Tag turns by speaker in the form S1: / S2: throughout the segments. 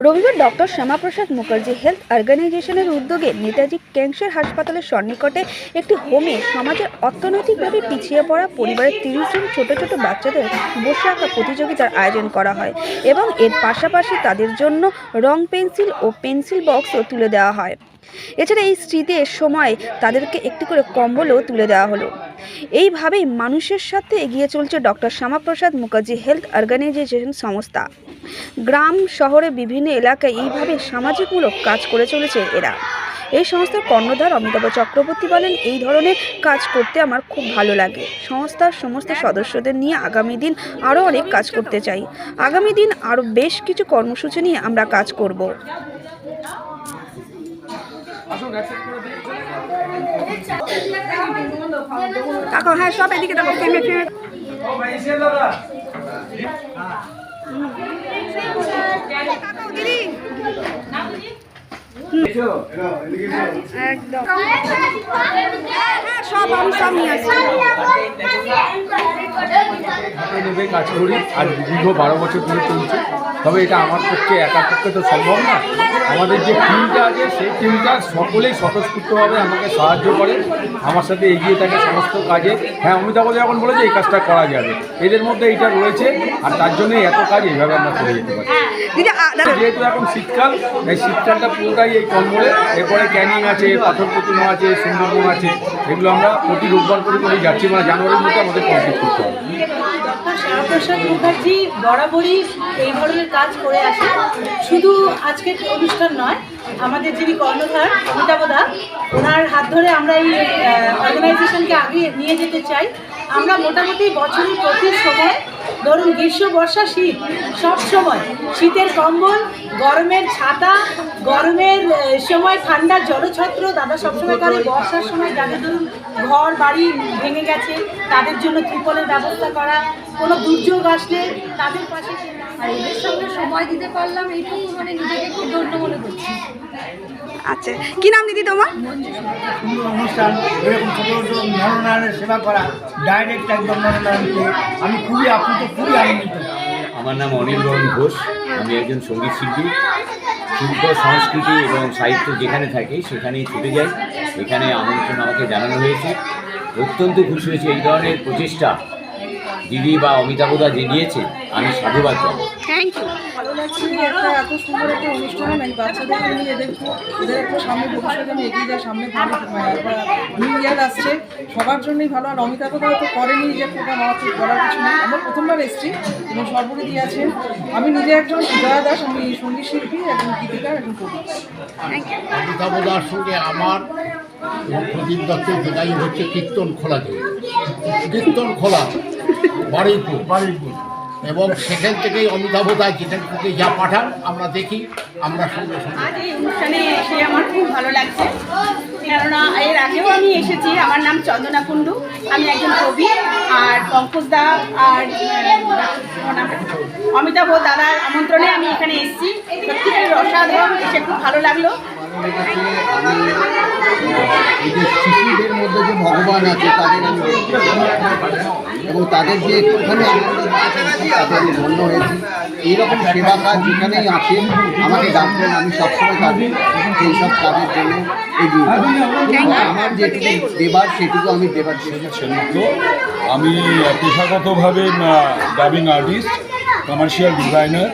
S1: রবিবার doctor Shyamaprasad Mukherjee health অর্গানাইজেশনের উদ্যোগে নেতাজি ক্যান্সার হাসপাতালের সন্নিকটে একটি হোমে সমাজের অর্থনৈতিকভাবে পিছিয়ে পড়া পরিবারের তিরিশ জন ছোট ছোট বাচ্চাদের বসে আঁকা প্রতিযোগিতার আয়োজন করা হয় এবং এর পাশাপাশি তাদের জন্য রং পেন্সিল ও পেন্সিল বক্সও তুলে দেওয়া হয়। এছাড়া এই স্মৃতির সময় তাদেরকে একটি করে কম্বলও তুলে দেওয়া হলো। এইভাবেই মানুষের সাথে এগিয়ে চলছে doctor Shyamaprasad Mukherjee health organisation সংস্থা। গ্রাম, শহরে, বিভিন্ন এলাকায় এইভাবে সামাজিকমূলক কাজ করে চলেছে এরা। এই সংস্থার কর্ণধার অমিতাভ চক্রবর্তী বলেন, এই ধরনের কাজ করতে আমার খুব ভালো লাগে। সংস্থার সমস্ত সদস্যদের নিয়ে আগামী দিন আরও অনেক কাজ করতে চাই। আগামী দিন আরও বেশ কিছু কর্মসূচি নিয়ে আমরা কাজ করব। দেখো হ্যাঁ সব এদিকে দেখো ফেমে ফেমে একদম। সব আমি সব নিয়ে আসছি
S2: হাতে নেবে কাজ করি আর দীর্ঘ বারো বছর ধরে চলছে। তবে এটা আমার পক্ষে একার পক্ষে তো সম্ভব না। আমাদের যে টিমটা আছে সেই টিমটা সকলেই স্বতঃস্ফূর্তভাবে আমাকে সাহায্য করে। আমার সাথে এগিয়ে থাকে সমস্ত কাজে। হ্যাঁ অমিতাভ যখন বলেছে এই কাজটা করা যাবে। এদের মধ্যে এটা রয়েছে আর তার জন্যই এত কাজ এইভাবে আমরা করে যেতে পারি।
S1: দাঁড়াও।
S2: যেহেতু এখন শীতকাল এই শীতকালটা পুরোটাই এই কম্বলে। এরপরে ক্যানিং আছে পাথর প্রতিমা আছে সুন্দরবন আছে। এগুলো আমরা প্রতি রোববার করে করে যাচ্ছি মানে জানুয়ারির মধ্যে আমাদের কমপ্লিট করতে হবে।
S3: ডক্টর শ্যামাপ্রসাদ মুখার্জি বরাবরই এই ধরনের কাজ করে আসে শুধু আজকের অনুষ্ঠান নয়, আমাদের যিনি কর্ণধার অমিতাভদা ওনার হাত ধরে আমরা এই অর্গানাইজেশনকে আগে নিয়ে যেতে চাই। আমরা মোটামুটি বছরের প্রতি সময়, ধরুন গ্রীষ্ম, বর্ষা, শীত, সব সময় শীতের কম্বল, গরমের ছাতা, গরমের সময় ঠান্ডার জলছত্র, দাদা সবসময় করে বর্ষার সময় যাদের ধরুন ঘর বাড়ি ভেঙে গেছে তাদের জন্য ত্রিপলের ব্যবস্থা করা কোনো দুর্যোগ আসলে তাদের পাশে
S4: আর এদের সঙ্গে সময় দিতে পারলাম এইটুকু মানে নিজেকে খুব ধন্য মনে করছি।
S1: আচ্ছা কি নাম দিদি তোমার?
S5: সুন্দর অনুষ্ঠান এরকম ছোটো ছোটো নরনারায়ণের সেবা করা ডাইরেক্ট একদম নরনারায়ণকে আমি খুবই আপ্লুত খুবই আনন্দিত।
S6: আমার নাম অনিল বরণ ঘোষ আমি একজন সংগীত শিল্পী। শিল্প, সংস্কৃতি এবং সাহিত্য যেখানে থাকে সেখানেই ছুটে যায়। এখানে আমন্ত্রণ আমাকে জানানো হয়েছে। অত্যন্ত খুশি হয়েছে এই ধরনের প্রচেষ্টা দিদি বা অমিতাভদা যে নিয়েছে আমি সাধুবাদ জানাই।
S1: থ্যাংক ইউ
S3: ভালো লাগছে একটা এত সুন্দর একটা অনুষ্ঠান এই বাচ্চাদের নিয়ে এদের এদের একটা সামনে ভবিষ্যতে আমি এগিয়ে যায় সামনে নিউ ইয়ার আসছে সবার জন্যই ভালো। আর অমিতাভ দা তো করেনি যে প্রোগ্রাম আমার করার কিছু নেই। আমরা প্রথমবার এসেছি এবং সর্বরিদি আছেন আমি নিজে একজন জয়া দাস আমি সংগীত শিল্পী একজন গীতিকার একজন কবি।
S7: অমিতাভদার সঙ্গে আমার প্রদীপ দত্তের যেটাই হচ্ছে কীর্তন খোলা দিয়ে কীর্তন খোলা। বারুইপুর।
S5: বারুইপুর।
S7: এবং সেখান থেকেই অমিতাভদা যেখান থেকে যা পাঠান আমরা দেখি আমরা সঙ্গে সঙ্গে।
S8: আজ এই অনুষ্ঠানে এসে আমার খুব ভালো লাগছে। কেননা এর আগেও আমি এসেছি আমার নাম চন্দনা কুণ্ডু আমি একজন কবি আর পঙ্কজ দা আর অমিতাভ দাদার আমন্ত্রণে আমি এখানে এসেছি। সত্যিকারের অসাধারণ এসে খুব ভালো লাগল।
S7: যে শিশুদের মধ্যে যে ভগবান আছে তাদের এবং তাদের যে একটুখানি আমি ধন্য হয়েছি এইরকম সেবা কাজ যেখানেই আছে আমাকে ডাকবেন আমি সবসময় তাদের এই সব কাজের জন্য এগিয়ে আমার যেটুকু দেবার সেটুকু আমি দেবার
S2: সেলিব্র আমি পেশাগতভাবে ডাবিং আর্টিস্ট কমার্শিয়াল ডিজাইনার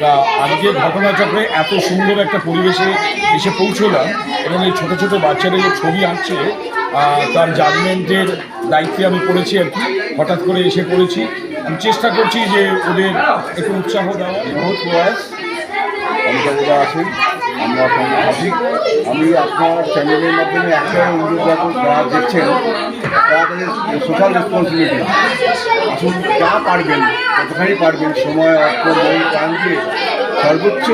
S2: তা আজকে ঘটনাচক্রে এত সুন্দর একটা পরিবেশে এসে পৌঁছলাম এবং এই ছোটো ছোটো বাচ্চাদের যে ছবি আঁকছে তার জাজমেন্টের দায়িত্বে আমি পড়েছি আর কি। হঠাৎ করে এসে পড়েছি। আমি চেষ্টা করছি যে ওদের একটু উৎসাহ দেওয়া
S9: আছেন, আমরা আমি আপনার চ্যানেলের মাধ্যমে একটা অনুরোধ রাখব, যারা দেখছেন তাদের সোশ্যাল রেসপন্সিবিলিটি আসুন, যা পারবেন, যতখানি পারবেন, সময়, অর্থ, মন, প্রাণ সর্বোচ্চ